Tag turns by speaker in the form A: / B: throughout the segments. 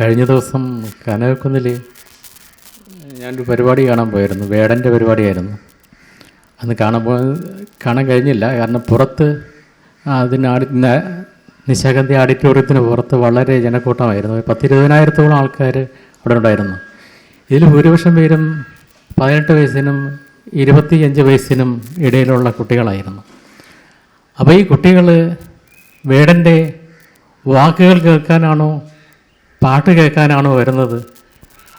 A: കഴിഞ്ഞ ദിവസം കനകക്കുന്നിൽ ഞാനൊരു പരിപാടി കാണാൻ പോയായിരുന്നു വേടന്റെ പരിപാടിയായിരുന്നു. അന്ന് കാണാൻ പോ കാണാൻ കഴിഞ്ഞില്ല. കാരണം പുറത്ത് അതിന് ന- നിശാഗന്ധി ഓഡിറ്റോറിയത്തിന് പുറത്ത് വളരെ ജനക്കൂട്ടമായിരുന്നു. പത്തിരുപതിനായിരത്തോളം ആൾക്കാർ അവിടെ ഉണ്ടായിരുന്നു. ഇതിൽ ഭൂരിപക്ഷം പേരും പതിനെട്ട് വയസ്സിനും ഇരുപത്തിയഞ്ച് വയസ്സിനും ഇടയിലുള്ള കുട്ടികളായിരുന്നു. അപ്പോൾ ഈ കുട്ടികൾ വേടന്റെ വാക്കുകൾ കേൾക്കാനാണോ പാട്ട് കേൾക്കാനാണോ വരുന്നത്?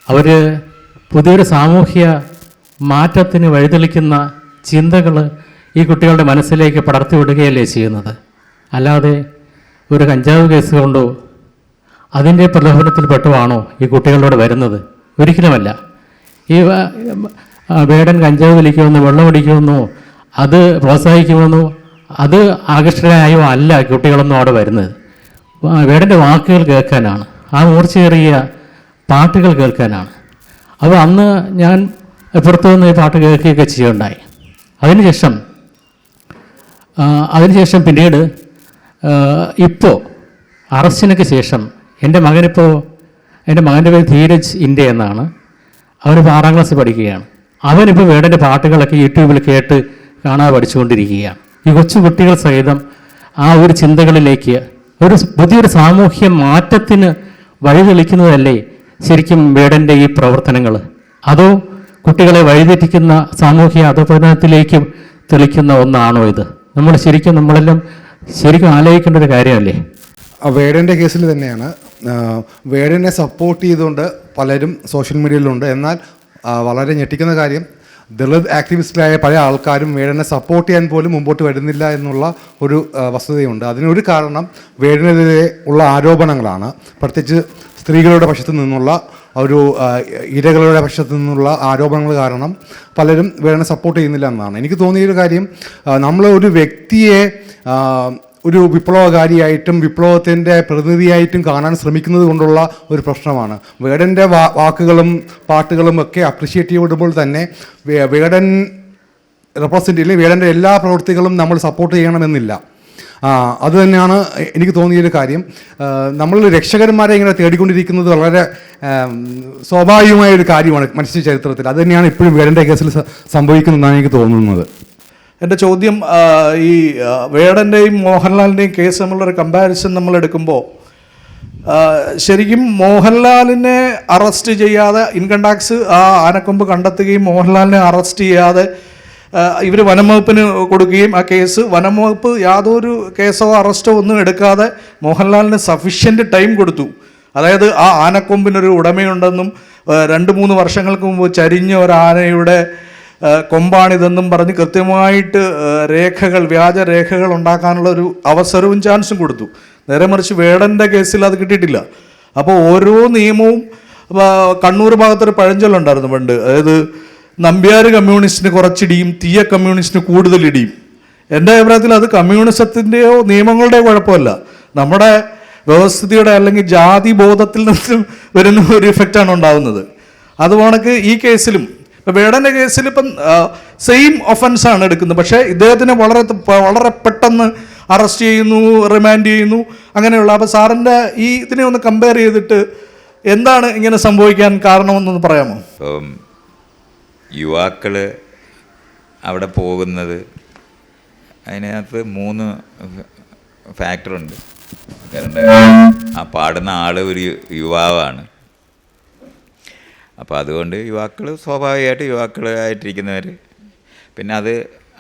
A: അവർ പുതിയൊരു സാമൂഹ്യ മാറ്റത്തിന് വഴിതെളിക്കുന്ന ചിന്തകൾ ഈ കുട്ടികളുടെ മനസ്സിലേക്ക് പടർത്തി വിടുകയല്ലേ ചെയ്യുന്നത്? അല്ലാതെ ഒരു കഞ്ചാവ് കേസ് കൊണ്ടോ അതിന്റെ പ്രലോഭനത്തിൽപ്പെട്ടുവാണോ ഈ കുട്ടികളിലൂടെ വരുന്നത്? ഒരിക്കലുമല്ല. ഈ വേടൻ കഞ്ചാവ് വലിക്കുമെന്നോ വെള്ളം അടിക്കുമെന്നോ അത് പ്രോത്സാഹിക്കുമെന്നോ അത് ആകർഷകരായോ അല്ല കുട്ടികളൊന്നും അവിടെ വരുന്നത്. വേടന്റെ വാക്കുകൾ കേൾക്കാനാണ്. ആ മൂർച്ചയേറിയ പാട്ടുകൾ കേൾക്കാനാണ്. അപ്പോൾ അന്ന് ഞാൻ പുറത്തു നിന്ന് ഈ പാട്ട് കേൾക്കുകയൊക്കെ ചെയ്യുണ്ടായി അതിനുശേഷം അതിനുശേഷം പിന്നീട് ഇപ്പോൾ അറസ്റ്റിനൊക്കെ ശേഷം എന്റെ മകനിപ്പോൾ എന്റെ മകന്റെ പേര് ധീരജ് ഇന്ത്യ എന്നാണ്. അവനിപ്പോൾ ആറാം ക്ലാസ് പഠിക്കുകയാണ്. അവനിപ്പോൾ വേടന്റെ പാട്ടുകളൊക്കെ യൂട്യൂബിൽ കേട്ട് കാണാതെ പഠിച്ചുകൊണ്ടിരിക്കുകയാണ്. ഈ കൊച്ചു കുട്ടികൾ സഹിതം ആ ഒരു ചിന്തകളിലേക്ക് ഒരു പുതിയൊരു സാമൂഹ്യ മാറ്റത്തിന് വഴിതെളിക്കുന്നതല്ലേ ശരിക്കും വീടന്റെ ഈ പ്രവർത്തനങ്ങൾ അതോ കുട്ടികളെ വഴിതെറ്റിക്കുന്ന സാമൂഹ്യ അധപതനത്തിലേക്ക് തെളിക്കുന്ന ഒന്നാണോ ഇത്? നമ്മൾ ശരിക്കും നമ്മളെല്ലാം ശരിക്കും ആലോചിക്കേണ്ട ഒരു കാര്യമല്ലേ?
B: വേടന്റെ കേസിൽ തന്നെയാണ്. വേടനെ സപ്പോർട്ട് ചെയ്തുകൊണ്ട് പലരും സോഷ്യൽ മീഡിയയിലുണ്ട് എന്നാൽ വളരെ ഞെട്ടിക്കുന്ന കാര്യം ദളിത് ആക്ടിവിസ്റ്റിലായ പല ആൾക്കാരും വേടനെ സപ്പോർട്ട് ചെയ്യാൻ പോലും മുമ്പോട്ട് വരുന്നില്ല എന്നുള്ള ഒരു വസ്തുതയുണ്ട്. അതിനൊരു കാരണം വേടനെതിരെ ഉള്ള ആരോപണങ്ങളാണ്. പ്രത്യേകിച്ച് സ്ത്രീകളുടെ പക്ഷത്ത് നിന്നുള്ള ഒരു ഇരകളുടെ പക്ഷത്ത് നിന്നുള്ള ആരോപണങ്ങൾ കാരണം പലരും വേടനെ സപ്പോർട്ട് ചെയ്യുന്നില്ല എന്നാണ്. എനിക്ക് തോന്നിയൊരു കാര്യം നമ്മൾ ഒരു വ്യക്തിയെ ഒരു വിപ്ലവകാരിയായിട്ടും വിപ്ലവത്തിന്റെ പ്രതിനിധിയായിട്ടും കാണാൻ ശ്രമിക്കുന്നത് കൊണ്ടുള്ള ഒരു പ്രശ്നമാണ്. വേടന്റെ വാക്കുകളും പാട്ടുകളും ഒക്കെ അപ്രിഷ്യേറ്റ് ചെയ്യപ്പെടുമ്പോൾ തന്നെ വേടൻ റെപ്രസെന്റ് അല്ലെങ്കിൽ വേടന്റെ എല്ലാ പ്രവൃത്തികളും നമ്മൾ സപ്പോർട്ട് ചെയ്യണമെന്നില്ല. അത് തന്നെയാണ് എനിക്ക് തോന്നിയൊരു കാര്യം. നമ്മൾ രക്ഷകന്മാരെ ഇങ്ങനെ തേടിക്കൊണ്ടിരിക്കുന്നത് വളരെ സ്വാഭാവികമായ ഒരു കാര്യമാണ് മനുഷ്യ ചരിത്രത്തിൽ. അത് തന്നെയാണ് ഇപ്പോഴും വേടന്റെ കേസിൽ സംഭവിക്കുന്നതെന്നാണ് എനിക്ക് തോന്നുന്നത്.
C: എന്റെ ചോദ്യം ഈ വേടന്റെയും മോഹൻലാലിന്റെയും കേസ് നമ്മളൊരു കമ്പാരിസൺ നമ്മൾ എടുക്കുമ്പോൾ ശരിക്കും മോഹൻലാലിനെ അറസ്റ്റ് ചെയ്യാതെ ഇൻകം ടാക്സ് ആ ആനക്കൊമ്പ് കണ്ടെത്തുകയും മോഹൻലാലിനെ അറസ്റ്റ് ചെയ്യാതെ ഇവർ വനംവകുപ്പിന് കൊടുക്കുകയും ആ കേസ് വനംവകുപ്പ് യാതൊരു കേസോ അറസ്റ്റോ ഒന്നും എടുക്കാതെ മോഹൻലാലിന് സഫീഷ്യന്റ് ടൈം കൊടുത്തു. അതായത് ആ ആനക്കൊമ്പിനൊരു ഉടമയുണ്ടെന്നും രണ്ട് മൂന്ന് വർഷങ്ങൾക്ക് മുമ്പ് ചരിഞ്ഞ ഒരു ആനയുടെ കൊമ്പാണിതെന്നും പറഞ്ഞ് കൃത്യമായിട്ട് രേഖകൾ വ്യാജ രേഖകൾ ഉണ്ടാക്കാനുള്ള ഒരു അവസരവും ചാൻസും കൊടുത്തു. നേരെ മറിച്ച് വേടന്റെ കേസിൽ അത് കിട്ടിയിട്ടില്ല. അപ്പോൾ ഓരോ നിയമവും കണ്ണൂർ ഭാഗത്തൊരു പഴഞ്ചൊല്ലുണ്ടായിരുന്നു പണ്ട്. അതായത് നമ്പ്യാർ കമ്മ്യൂണിസ്റ്റിന് കുറച്ചിടിയും തീയ കമ്മ്യൂണിസ്റ്റിന് കൂടുതൽ ഇടിയും എന്റെ അഭിപ്രായത്തിൽ അത് കമ്മ്യൂണിസത്തിന്റെയോ നിയമങ്ങളുടെയോ കുഴപ്പമല്ല. നമ്മുടെ വ്യവസ്ഥിതിയുടെ അല്ലെങ്കിൽ ജാതി ബോധത്തിൽ നിന്നും വരുന്ന ഒരു ഇഫക്റ്റാണ് ഉണ്ടാകുന്നത് അതുപോലെ ഈ കേസിലും ഇപ്പം വേടന്റെ കേസിൽ ഇപ്പം സെയിം ഒഫൻസാണ് എടുക്കുന്നത്. പക്ഷേ ഇദ്ദേഹത്തിനെ വളരെ വളരെ പെട്ടെന്ന് അറസ്റ്റ് ചെയ്യുന്നു റിമാൻഡ് ചെയ്യുന്നു അങ്ങനെയുള്ള. അപ്പോൾ സാറിന്റെ ഈ ഇതിനെ ഒന്ന് കമ്പയർ ചെയ്തിട്ട് എന്താണ് ഇങ്ങനെ സംഭവിക്കാൻ കാരണമെന്നൊന്ന് പറയാമോ?
D: യുവാക്കൾ അവിടെ പോകുന്നത് അതിനകത്ത് മൂന്ന് ഫാക്ടറുണ്ട് കാരണം ആ പാടുന്ന ആൾ ഒരു യുവാവാണ്. അപ്പോൾ അതുകൊണ്ട് യുവാക്കൾ സ്വാഭാവികമായിട്ട് യുവാക്കളായിട്ടിരിക്കുന്നവർ. പിന്നെ അത്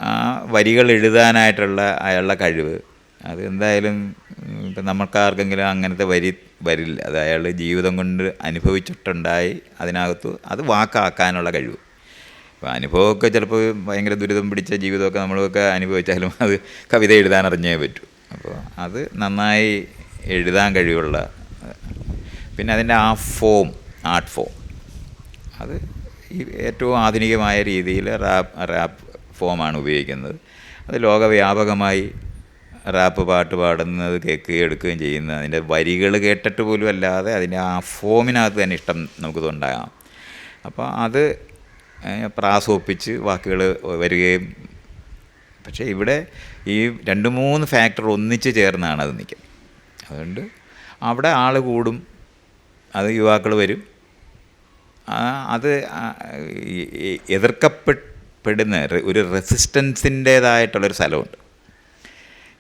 D: ആ വരികൾ എഴുതാനായിട്ടുള്ള അയാളുടെ കഴിവ്. അത് എന്തായാലും ഇപ്പം നമുക്കാർക്കെങ്കിലും അങ്ങനത്തെ വരി വരില്ല. അത് അയാൾ ജീവിതം കൊണ്ട് അനുഭവിച്ചിട്ടുണ്ടായി അതിനകത്ത് അത് വാക്കാക്കാനുള്ള കഴിവ്. അപ്പോൾ അനുഭവമൊക്കെ ചിലപ്പോൾ ഭയങ്കര ദുരിതം പിടിച്ച ജീവിതമൊക്കെ നമ്മളൊക്കെ അനുഭവിച്ചാലും അത് കവിത എഴുതാൻ അറിഞ്ഞേ പറ്റൂ. അപ്പോൾ അത് നന്നായി എഴുതാൻ കഴിവുള്ള പിന്നെ അതിന്റെ ആ ഫോം ആർട്ട് ഫോം. അത് ഈ ഏറ്റവും ആധുനികമായ രീതിയിൽ റാപ്പ് റാപ്പ് ഫോമാണ് ഉപയോഗിക്കുന്നത്. അത് ലോകവ്യാപകമായി റാപ്പ് പാട്ട് പാടുന്നത് കേൾക്കുകയും എടുക്കുകയും ചെയ്യുന്ന അതിന്റെ വരികൾ കേട്ടിട്ട് പോലും അല്ലാതെ അതിന്റെ ആ ഫോമിനകത്ത് തന്നെ ഇഷ്ടം നമുക്ക് ഉണ്ടാകാം. അപ്പോൾ അത് പ്രാസോപ്പിച്ച് വാക്കുകൾ വരികയും പക്ഷേ ഇവിടെ ഈ രണ്ട് മൂന്ന് ഫാക്ടർ ഒന്നിച്ച് ചേർന്നാണ് അത് നിൽക്കുന്നത്. അതുകൊണ്ട് അവിടെ ആൾ കൂടും അത് യുവാക്കൾ വരും അത് എതിർക്കപ്പെടുന്ന ഒരു റെസിസ്റ്റൻസിന്റേതായിട്ടുള്ളൊരു സ്ഥലമുണ്ട്.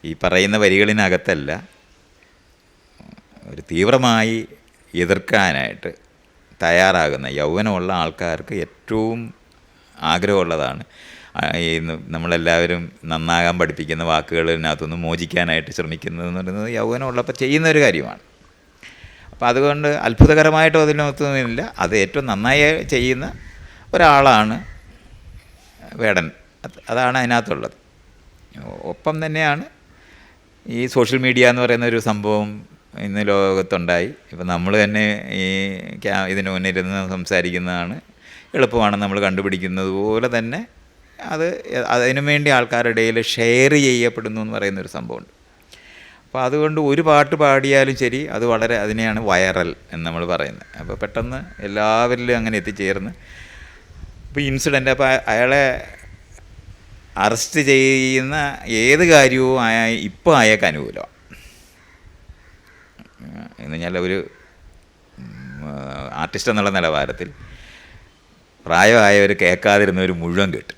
D: ഈ പറയുന്ന വരികളിനകത്തല്ല ഒരു തീവ്രമായി എതിർക്കാനായിട്ട് തയ്യാറാകുന്ന യൗവനമുള്ള ആൾക്കാർക്ക് ഏറ്റവും ആഗ്രഹമുള്ളതാണ്. ഈ നമ്മളെല്ലാവരും നന്നാകാൻ പഠിപ്പിക്കുന്ന വാക്കുകളിനകത്തുനിന്ന് മോചിക്കാനായിട്ട് ശ്രമിക്കുന്നതെന്ന് പറയുന്നത് യൗവനമുള്ളപ്പോൾ ചെയ്യുന്ന ഒരു കാര്യമാണ്. അപ്പോൾ അതുകൊണ്ട് അത്ഭുതകരമായിട്ടും നിന്നില്ല അത് ഏറ്റവും നന്നായി ചെയ്യുന്ന ഒരാളാണ് വേടൻ. അതാണ് അതിനകത്തുള്ളത്. ഒപ്പം തന്നെയാണ് ഈ സോഷ്യൽ മീഡിയ എന്ന് പറയുന്ന ഒരു സംഭവം ഇന്ന് ലോകത്തുണ്ടായി. ഇപ്പം നമ്മൾ തന്നെ ഈ ക്യാ ഇതിന് മുന്നിരുന്ന് സംസാരിക്കുന്നതാണ്. എളുപ്പമാണ് നമ്മൾ കണ്ടുപിടിക്കുന്നത് പോലെ തന്നെ അത് അതിനു വേണ്ടി ആൾക്കാരുടെ ഇടയിൽ ഷെയർ ചെയ്യപ്പെടുന്നു എന്ന് പറയുന്നൊരു സംഭവമുണ്ട്. അപ്പോൾ അതുകൊണ്ട് ഒരു പാട്ട് പാടിയാലും ശരി അത് വളരെ അതിനെയാണ് വൈറൽ എന്ന് നമ്മൾ പറയുന്നത്. അപ്പോൾ പെട്ടെന്ന് എല്ലാവരിലും അങ്ങനെ എത്തിച്ചേർന്ന്. അപ്പോൾ ഇൻസിഡന്റ് അപ്പോൾ അയാളെ അറസ്റ്റ് ചെയ്യുന്ന ഏത് കാര്യവും ആയ ഇപ്പോൾ അയാൾക്ക് അനുകൂലമാണ് എന്ന് പറഞ്ഞാൽ ഒരു ആർട്ടിസ്റ്റ് എന്നുള്ള നിലവാരത്തിൽ പ്രായമായവർ കേൾക്കാതിരുന്നവർ മുഴുവൻ കേട്ടു.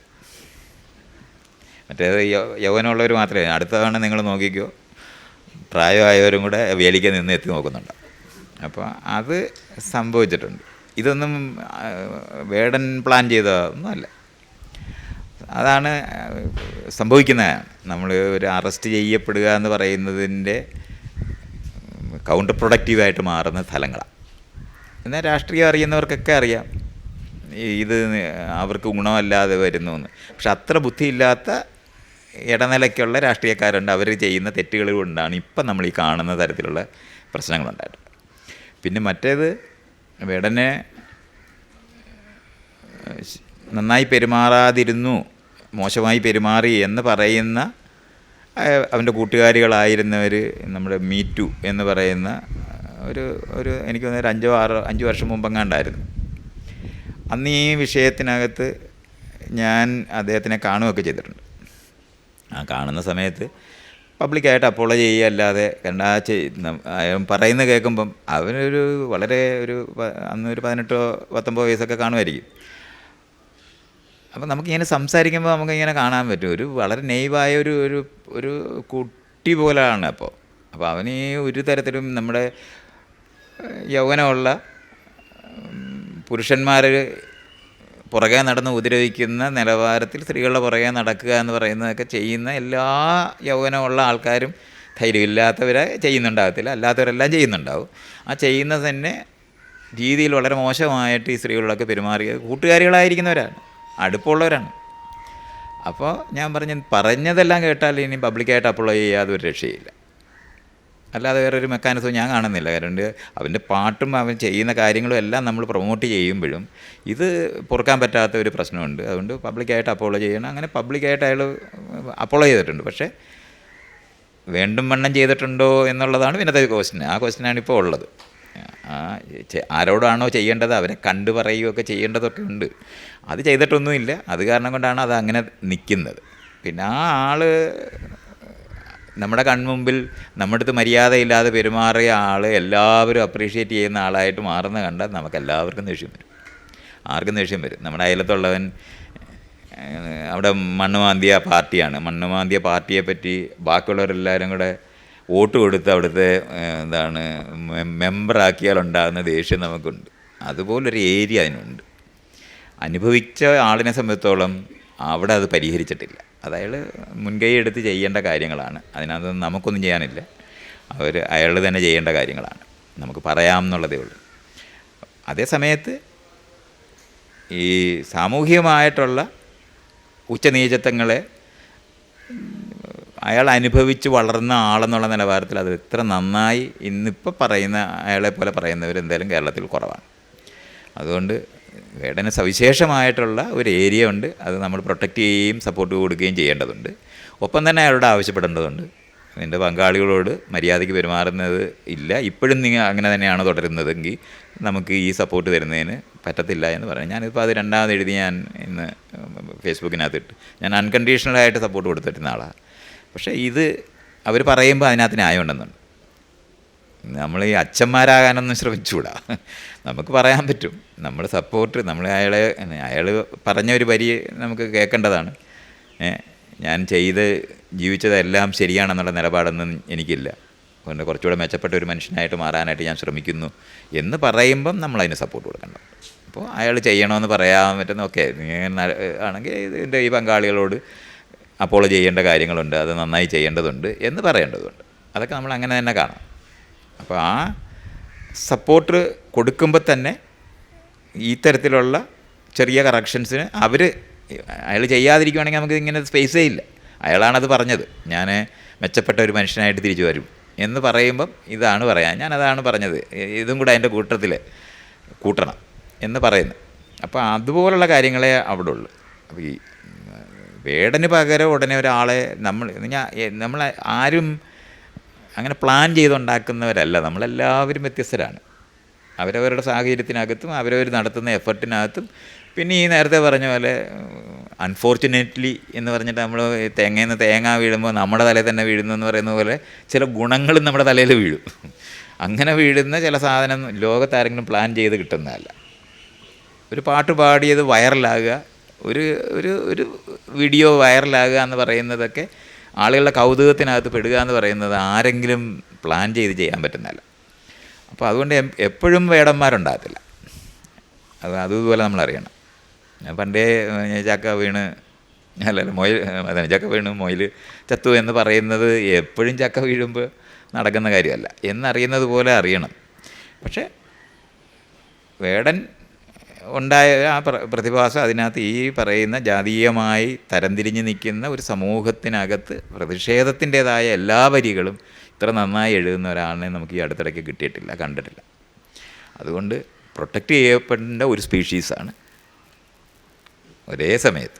D: മറ്റേത് യൗവനമുള്ളവർ മാത്രമേ അടുത്ത തവണ നിങ്ങൾ നോക്കിക്കോ പ്രായമായവരും കൂടെ വേലിക്ക് നിന്ന് എത്തി നോക്കുന്നുണ്ട്. അപ്പോൾ അത് സംഭവിച്ചിട്ടുണ്ട്. ഇതൊന്നും വേടൻ പ്ലാൻ ചെയ്തതൊന്നുമല്ല അതാണ് സംഭവിക്കുന്ന നമ്മൾ ഒരു അറസ്റ്റ് ചെയ്യപ്പെടുക എന്ന് പറയുന്നതിന്റെ കൗണ്ടർ പ്രൊഡക്റ്റീവായിട്ട് മാറുന്ന സ്ഥലങ്ങളാണ് എന്നാൽ രാഷ്ട്രീയം അറിയുന്നവർക്കൊക്കെ അറിയാം. ഇത് അവർക്ക് ഗുണമല്ലാതെ വരുന്നു എന്ന്. പക്ഷെ അത്ര ബുദ്ധിയില്ലാത്ത ഇടനിലയ്ക്കുള്ള രാഷ്ട്രീയക്കാരുണ്ട്. അവർ ചെയ്യുന്ന തെറ്റുകൾ കൊണ്ടാണ് ഇപ്പം നമ്മൾ ഈ കാണുന്ന തരത്തിലുള്ള പ്രശ്നങ്ങളുണ്ടായിട്ട് പിന്നെ മറ്റേത് വേടനെ നന്നായി പെരുമാറാതിരുന്നു മോശമായി പെരുമാറി എന്ന് പറയുന്ന അവന്റെ കൂട്ടുകാരികളായിരുന്നവർ നമ്മുടെ മീറ്റു എന്ന് പറയുന്ന ഒരു ഒരു എനിക്ക് തോന്നുന്നു അഞ്ചോ ആറോ അഞ്ച് വർഷം മുമ്പെങ്ങാണ്ടായിരുന്നു. അന്ന് ഈ വിഷയത്തിനകത്ത് ഞാൻ അദ്ദേഹത്തിനെ കാണുകയൊക്കെ ചെയ്തിട്ടുണ്ട്. ആ കാണുന്ന സമയത്ത് പബ്ലിക്കായിട്ട് അപ്പോളോ ചെയ്യുക അല്ലാതെ കണ്ട ആ പറയുന്ന കേൾക്കുമ്പം അവനൊരു വളരെ ഒരു അന്നൊരു പതിനെട്ടോ പത്തൊമ്പത് വയസ്സൊക്കെ കാണുമായിരിക്കും. അപ്പം നമുക്കിങ്ങനെ സംസാരിക്കുമ്പോൾ നമുക്കിങ്ങനെ കാണാൻ പറ്റും. ഒരു വളരെ നെയ്വായ ഒരു ഒരു ഒരു കുട്ടി പോലെയാണ് അപ്പോൾ. അപ്പോൾ അവന് ഒരു തരത്തിലും നമ്മുടെ യൗവനമുള്ള പുരുഷന്മാർ പുറകെ നടന്ന് ഉപദ്രവിക്കുന്ന നിലവാരത്തിൽ സ്ത്രീകളുടെ പുറകെ നടക്കുക എന്ന് പറയുന്നതൊക്കെ ചെയ്യുന്ന എല്ലാ യൗവനമുള്ള ആൾക്കാരും ധൈര്യമില്ലാത്തവരെ ചെയ്യുന്നുണ്ടാകത്തില്ല. അല്ലാത്തവരെല്ലാം ചെയ്യുന്നുണ്ടാവും. ആ ചെയ്യുന്നത് തന്നെ രീതിയിൽ വളരെ മോശമായിട്ട് ഈ സ്ത്രീകളൊക്കെ പെരുമാറിയ കൂട്ടുകാരികളായിരിക്കുന്നവരാണ്. അടുപ്പമുള്ളവരാണ് അപ്പോൾ ഞാൻ പറഞ്ഞ പറഞ്ഞതെല്ലാം കേട്ടാൽ ഇനി പബ്ലിക്കായിട്ട് അപ്ലൈ ചെയ്യാതെ ഒരു രക്ഷയില്ല. അല്ലാതെ വേറൊരു മെക്കാനിസം ഞാൻ കാണുന്നില്ല. കാരണം അവന്റെ പാട്ടും അവൻ ചെയ്യുന്ന കാര്യങ്ങളും എല്ലാം നമ്മൾ പ്രൊമോട്ട് ചെയ്യുമ്പോഴും ഇത് പൊറുക്കാൻ പറ്റാത്ത ഒരു പ്രശ്നമുണ്ട്. അതുകൊണ്ട് പബ്ലിക്കായിട്ട് അപ്പോളോ ചെയ്യണം. അങ്ങനെ പബ്ലിക്കായിട്ട് അയാൾ അപ്പോളോ ചെയ്തിട്ടുണ്ട്. പക്ഷേ വേണ്ടും വണ്ണം ചെയ്തിട്ടുണ്ടോ എന്നുള്ളതാണ് പിന്നത്തെ ക്വസ്റ്റ്യൻ ആ ക്വസ്റ്റ്യനാണ് ഇപ്പോൾ ഉള്ളത്. ആ ആരോടാണോ ചെയ്യേണ്ടത് അവരെ കണ്ടു പറയുകയൊക്കെ ചെയ്യേണ്ടതൊക്കെ ഉണ്ട്. അത് ചെയ്തിട്ടൊന്നുമില്ല. അത് കാരണം കൊണ്ടാണ് അത് അങ്ങനെ നിൽക്കുന്നത്. പിന്നെ ആ ആൾ നമ്മുടെ കൺമുമ്പിൽ നമ്മുടെ അടുത്ത് മര്യാദയില്ലാതെ പെരുമാറിയ ആൾ എല്ലാവരും അപ്രീഷിയേറ്റ് ചെയ്യുന്ന ആളായിട്ട് മാറുന്ന കണ്ടാൽ നമുക്ക് എല്ലാവർക്കും ദേഷ്യം വരും. ആർക്കും ദേഷ്യം വരും. നമ്മുടെ അയലത്തുള്ളവൻ അവിടെ മണ്ണുമാന്തിയ പാർട്ടിയാണ്. മണ്ണുമാന്തിയ പാർട്ടിയെ പറ്റി ബാക്കിയുള്ളവരെല്ലാവരും കൂടെ വോട്ട് കൊടുത്ത് അവിടുത്തെ എന്താണ് മെമ്പറാക്കിയാൽ ഉണ്ടാകുന്ന ദേഷ്യം നമുക്കുണ്ട്. അതുപോലൊരു ഏരിയ അതിനുണ്ട്. അനുഭവിച്ച ആളിനെ സംബന്ധിച്ചോളം അവിടെ അത് പരിഹരിച്ചിട്ടില്ല. അത് മുൻകൈ എടുത്ത് ചെയ്യേണ്ട കാര്യങ്ങളാണ്. അതിനകത്ത് നമുക്കൊന്നും ചെയ്യാനില്ല. അവർ അയാൾ തന്നെ ചെയ്യേണ്ട കാര്യങ്ങളാണ്. നമുക്ക് പറയാം എന്നുള്ളതേ ഉള്ളൂ. അതേ സമയത്ത് ഈ സാമൂഹികമായിട്ടുള്ള ഉച്ചനീചത്വങ്ങളെ അയാൾ അനുഭവിച്ച് വളർന്ന ആളെന്നുള്ള നിലവാരത്തിൽ അത് ഇത്ര നന്നായി ഇന്നിപ്പോൾ പറയുന്ന അയാളെ പോലെ പറയുന്നവർ എന്തായാലും കേരളത്തിൽ കുറവാണ്. അതുകൊണ്ട് വേടന് സവിശേഷമായിട്ടുള്ള ഒരു ഏരിയ ഉണ്ട്. അത് നമ്മൾ പ്രൊട്ടക്റ്റ് ചെയ്യുകയും സപ്പോർട്ട് കൊടുക്കുകയും ചെയ്യേണ്ടതുണ്ട്. ഒപ്പം തന്നെ അയാളോട് ആവശ്യപ്പെടേണ്ടതുണ്ട്. നിന്റെ പങ്കാളികളോട് മര്യാദയ്ക്ക് പെരുമാറുന്നത് ഇല്ല. ഇപ്പോഴും നിങ്ങൾ അങ്ങനെ തന്നെയാണ് തുടരുന്നതെങ്കിൽ നമുക്ക് ഈ സപ്പോർട്ട് തരുന്നതിന് പറ്റത്തില്ല എന്ന് പറഞ്ഞു ഞാനിപ്പോൾ അത് രണ്ടാമത് എഴുതി ഞാൻ ഇന്ന് ഫേസ്ബുക്കിനകത്ത് ഇട്ട് ഞാൻ അൺകണ്ടീഷണലായിട്ട് സപ്പോർട്ട് കൊടുത്തിരുന്ന ആളാണ് പക്ഷേ ഇത് അവർ പറയുമ്പോൾ അതിനകത്ത് ന്യായമുണ്ടെന്നുണ്ട്. നമ്മൾ ഈ അച്ഛന്മാരാകാനൊന്നും ശ്രമിച്ചുകൂടാ നമുക്ക് പറയാൻ പറ്റും. നമ്മൾ സപ്പോർട്ട് നമ്മൾ അയാളെ അയാൾ പറഞ്ഞ ഒരു വരി നമുക്ക് കേൾക്കേണ്ടതാണ്. ഞാൻ ചെയ്ത് ജീവിച്ചതെല്ലാം ശരിയാണെന്നുള്ള നിലപാടൊന്നും എനിക്കില്ല. അതുകൊണ്ട് കുറച്ചുകൂടെ മെച്ചപ്പെട്ട ഒരു മനുഷ്യനായിട്ട് മാറാനായിട്ട് ഞാൻ ശ്രമിക്കുന്നു എന്ന് പറയുമ്പം നമ്മളതിന് സപ്പോർട്ട് കൊടുക്കണം. അപ്പോൾ അയാൾ ചെയ്യണമെന്ന് പറയാൻ പറ്റുന്ന ഓക്കെ ആണെങ്കിൽ ഇതിന്റെ ഈ പങ്കാളികളോട് അപ്പോൾ ചെയ്യേണ്ട കാര്യങ്ങളുണ്ട് അത് നന്നായി ചെയ്യേണ്ടതുണ്ട് എന്ന് പറയേണ്ടതുണ്ട്. അതൊക്കെ നമ്മൾ അങ്ങനെ തന്നെ കാണാം. അപ്പോൾ ആ സപ്പോർട്ട് കൊടുക്കുമ്പോൾ തന്നെ ഈ തരത്തിലുള്ള ചെറിയ കറക്ഷൻസിന് അവർ അയാൾ ചെയ്യാതിരിക്കുവാണെങ്കിൽ നമുക്ക് ഇങ്ങനെ സ്പേസേ ഇല്ല. അയാളാണത് പറഞ്ഞത്. ഞാൻ മെച്ചപ്പെട്ട ഒരു മനുഷ്യനായിട്ട് തിരിച്ചു വരും എന്ന് പറയുമ്പം ഇതാണ് പറയാൻ ഞാനതാണ് പറഞ്ഞത്. ഇതും കൂടെ അതിന്റെ കൂട്ടത്തിൽ കൂട്ടണം എന്ന് പറയുന്നു അപ്പോൾ അതുപോലുള്ള കാര്യങ്ങളെ അവിടെ ഉള്ളു. അപ്പോൾ ഈ വേടന് പകരം ഉടനെ ഒരാളെ നമ്മൾ ഞാൻ നമ്മൾ ആരും അങ്ങനെ പ്ലാൻ ചെയ്തുണ്ടാക്കുന്നവരല്ല. നമ്മളെല്ലാവരും വ്യത്യസ്തരാണ്. അവരവരുടെ സാഹചര്യത്തിനകത്തും അവരവർ നടത്തുന്ന എഫർട്ടിനകത്തും പിന്നെ ഈ നേരത്തെ പറഞ്ഞ പോലെ അൺഫോർച്ചുനേറ്റ്ലി എന്ന് പറഞ്ഞിട്ട് നമ്മൾ തേങ്ങയിൽ നിന്ന് തേങ്ങ വീഴുമ്പോൾ നമ്മുടെ തലയിൽ തന്നെ വീഴുന്നു എന്ന് പറയുന്ന പോലെ ചില ഗുണങ്ങളും നമ്മുടെ തലയിൽ വീഴും. അങ്ങനെ വീഴുന്ന ചില സാധനം ലോകത്താരെങ്കിലും പ്ലാൻ ചെയ്ത് കിട്ടുന്നതല്ല. ഒരു പാട്ട് പാടിയത് വൈറലാകുക ഒരു ഒരു ഒരു വീഡിയോ വൈറലാകുക എന്ന് പറയുന്നതൊക്കെ ആളുകളുടെ കൗതുകത്തിനകത്ത് പെടുക എന്ന് പറയുന്നത് ആരെങ്കിലും പ്ലാൻ ചെയ്ത് ചെയ്യാൻ പറ്റുന്നതല്ല. അപ്പോൾ അതുകൊണ്ട് എപ്പോഴും വേടന്മാരുണ്ടാകത്തില്ല. അത് അതുപോലെ നമ്മൾ അറിയണം. പണ്ടേ ചക്ക വീണ് അല്ല മൊയിൽ അതാണ് ചക്ക വീണ് മൊയിൽ ചത്തു എന്ന് പറയുന്നത് എപ്പോഴും ചക്ക വീഴുമ്പോൾ നടക്കുന്ന കാര്യമല്ല. എന്നറിയുന്നത് പോലെ അറിയണം. പക്ഷേ വേടൻ ഉണ്ടായ ആ പ്ര- പ്രതിഭാസം അതിനകത്ത് ഈ പറയുന്ന ജാതീയമായി തരംതിരിഞ്ഞ് നിൽക്കുന്ന ഒരു സമൂഹത്തിനകത്ത് പ്രതിഷേധത്തിന്റെതായ എല്ലാ വരികളും ഇത്ര നന്നായി എഴുതുന്ന ഒരാളിനെ നമുക്ക് ഈ അടുത്തിടയ്ക്ക് കിട്ടിയിട്ടില്ല കണ്ടിട്ടില്ല. അതുകൊണ്ട് പ്രൊട്ടക്റ്റ് ചെയ്യപ്പെടേണ്ട ഒരു സ്പീഷീസാണ് ഒരേ സമയത്ത്.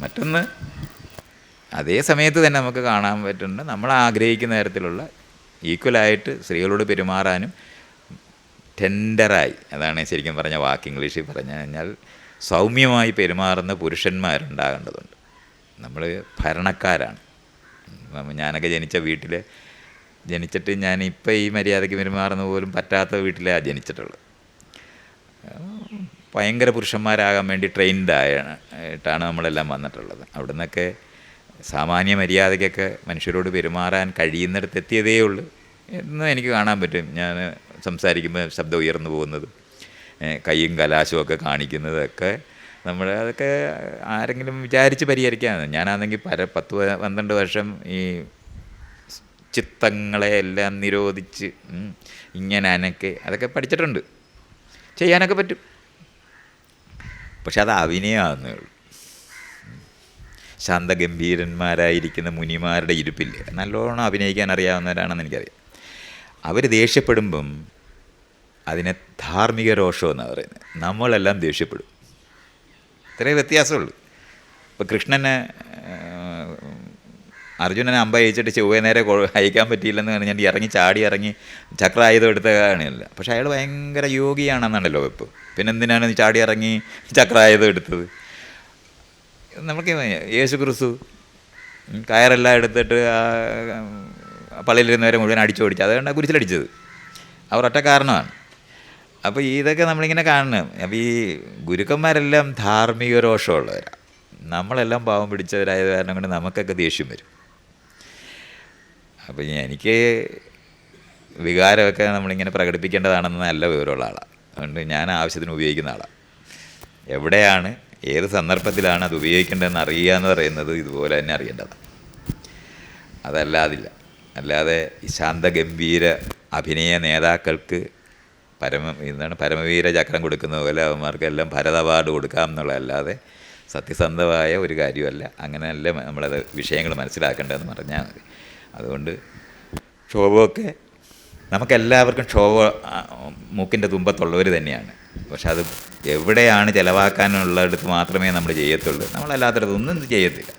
D: മറ്റൊന്ന് അതേ സമയത്ത് തന്നെ നമുക്ക് കാണാൻ പറ്റുന്നുണ്ട് നമ്മൾ ആഗ്രഹിക്കുന്ന തരത്തിലുള്ള ഈക്വലായിട്ട് സ്ത്രീകളോട് പെരുമാറാനും ടെൻഡറായി. അതാണ് ശരിക്കും പറഞ്ഞ വാക്ക് ഇംഗ്ലീഷിൽ പറഞ്ഞു കഴിഞ്ഞാൽ സൗമ്യമായി പെരുമാറുന്ന പുരുഷന്മാരുണ്ടാകേണ്ടതുണ്ട്. നമ്മൾ ഭരണക്കാരാണ്. ഞാനൊക്കെ ജനിച്ച വീട്ടിൽ ജനിച്ചിട്ട് ഞാൻ ഇപ്പം ഈ മര്യാദയ്ക്ക് പെരുമാറുന്ന പോലും പറ്റാത്ത വീട്ടിലാണ് ജനിച്ചിട്ടുള്ളത്. ഭയങ്കര പുരുഷന്മാരാകാൻ വേണ്ടി ട്രെയിൻഡ് ആയിട്ടാണ് നമ്മളെല്ലാം വന്നിട്ടുള്ളത്. അവിടെ നിന്നൊക്കെ സാമാന്യ മര്യാദയ്ക്കൊക്കെ മനുഷ്യരോട് പെരുമാറാൻ കഴിയുന്നിടത്ത് എത്തിയതേ ഉള്ളൂ. എന്ന് എനിക്ക് കാണാൻ പറ്റും. ഞാൻ സംസാരിക്കുമ്പോൾ ശബ്ദം ഉയർന്നു പോകുന്നത്. കൈയും കലാശവും ഒക്കെ കാണിക്കുന്നതൊക്കെ നമ്മൾ അതൊക്കെ ആരെങ്കിലും വിചാരിച്ച് പരിഹരിക്കാമെന്ന് ഞാനാണെങ്കിൽ പല പത്ത് പന്ത്രണ്ട് വർഷം ഈ ചിത്തങ്ങളെ എല്ലാം നിരോധിച്ച് ഇങ്ങനെ അനക്കെ അതൊക്കെ പഠിച്ചിട്ടുണ്ട്. ചെയ്യാനൊക്കെ പറ്റും. പക്ഷെ അത് അഭിനയമാകുന്നേ ഉള്ളൂ. ശാന്തഗംഭീരന്മാരായിരിക്കുന്ന മുനിമാരുടെ ഇരിപ്പില്ലേ? നല്ലോണം അഭിനയിക്കാൻ അറിയാവുന്നവരാണെന്ന് എനിക്കറിയാം. അവർ ദേഷ്യപ്പെടുമ്പം അതിനെ ധാർമ്മിക രോഷം എന്നാണ് പറയുന്നത്. നമ്മളെല്ലാം ദേഷ്യപ്പെടും. ഇത്രേ വ്യത്യാസമുള്ളൂ. ഇപ്പോൾ കൃഷ്ണനെ അർജുനനെ അമ്പ അയച്ചിട്ട് ചൊവ്വേ നേരെ അയക്കാൻ പറ്റിയില്ലെന്ന് പറഞ്ഞാൽ ഇറങ്ങി ചാടി ഇറങ്ങി ചക്രായുധം എടുത്ത കാണില്ല. പക്ഷെ അയാൾ ഭയങ്കര യോഗിയാണെന്നാണല്ലോ ഇപ്പോൾ പിന്നെ എന്തിനാണ് ചാടി ഇറങ്ങി ചക്രായുധം എടുത്തത്? നമുക്ക് യേശു ക്രിസ്തു കയറെല്ലാം എടുത്തിട്ട് പള്ളിയിലിരുന്നവരെ മുഴുവൻ അടിച്ചു ഓടിച്ചു അതുകൊണ്ട് കുരിശിലടിച്ചത്. അവർ ഒറ്റ കാരണമാണ്. അപ്പോൾ ഇതൊക്കെ നമ്മളിങ്ങനെ കാണണം അപ്പോൾ ഈ ഗുരുക്കന്മാരെല്ലാം ധാർമ്മിക രോഷമുള്ളവരാണ് നമ്മളെല്ലാം പാവം പിടിച്ചവരായത് കാരണം കൊണ്ട് നമുക്കൊക്കെ ദേഷ്യം വരും. അപ്പോൾ എനിക്ക് വികാരമൊക്കെ നമ്മളിങ്ങനെ പ്രകടിപ്പിക്കേണ്ടതാണെന്ന് നല്ല വിവരമുള്ള ആളാണ് അതുകൊണ്ട് ഞാൻ ആവശ്യത്തിന് ഉപയോഗിക്കുന്ന ആളാണ് എവിടെയാണ് ഏത് സന്ദർഭത്തിലാണ് അത് ഉപയോഗിക്കേണ്ടതെന്ന് അറിയുക എന്ന് പറയുന്നത് ഇതുപോലെ തന്നെ അറിയേണ്ടതാണ്. അതല്ലാതില്ല. അല്ലാതെ ശാന്തഗംഭീര അഭിനയ നേതാക്കൾക്ക് പരമ എന്താണ് പരമവീര ചക്രം കൊടുക്കുന്ന പോലെ അവന്മാർക്കെല്ലാം ഭരത അവാർഡ് കൊടുക്കാം എന്നുള്ളതല്ലാതെ സത്യസന്ധമായ ഒരു കാര്യമല്ല. അങ്ങനെയല്ല നമ്മളത് വിഷയങ്ങൾ മനസ്സിലാക്കേണ്ടതെന്ന് പറഞ്ഞാൽ മതി. അതുകൊണ്ട് ക്ഷോഭമൊക്കെ നമുക്കെല്ലാവർക്കും ക്ഷോഭ മൂക്കിന്റെ തുമ്പത്തുള്ളവർ തന്നെയാണ്. പക്ഷെ അത് എവിടെയാണ് ചിലവാക്കാനുള്ളിടത്ത് മാത്രമേ നമ്മൾ ചെയ്യത്തുള്ളൂ. നമ്മളല്ലാത്തടത്ത് ഒന്നും ചെയ്യത്തില്ല.